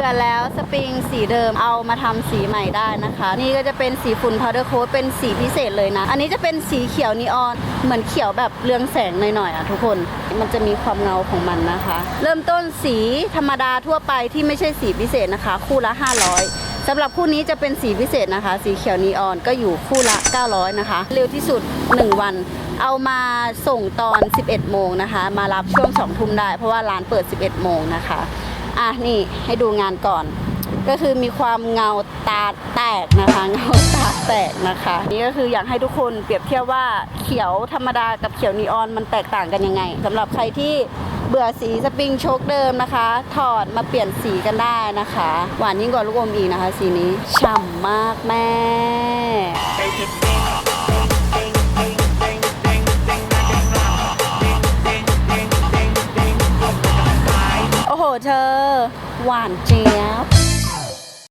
บื่อแล้วสปริงสีเดิมเอามาทำสีใหม่ได้นะคะ นี่ก็จะเป็นสีฝุ่นพาวเดอร์โค้ดเป็นสีพิเศษเลยนะ อันนี้จะเป็นสีเขียวนีออนเหมือนเขียวแบบเรืองแสงหน่อยๆอะทุกคนมันจะมีความเงาของมันนะคะ เริ่มต้นสีธรรมดาทั่วไปที่ไม่ใช่สีพิเศษนะคะ คู่ละ 500สำหรับคู่นี้จะเป็นสีพิเศษนะคะ สีเขียวนีออนก็อยู่คู่ละ 900 นะคะ เร็วที่สุด 1 วัน เอามาส่งตอน 11 โมงนะคะ มารับช่วง 2 ทุ่มได้ เพราะว่าร้านเปิด 11 โมงนะคะ อะนี่ให้ดูงานก่อน ก็คือมีความเงาตาแตกนะคะ เงาตาแตกนะคะ นี่ก็คืออยากให้ทุกคนเปรียบเทียบว่าเขียวธรรมดากับเขียวนีออนมันแตกต่างกันยังไงสำหรับใครที่เบื่อสีสปริงโชคเดิมนะคะ ถอดมาเปลี่ยนสีกันได้นะคะ หวานยิ่งกว่าลูกอมอีกนะคะ สีนี้ฉ่ำมากแม่ เธอ หวานเจี๊ยบ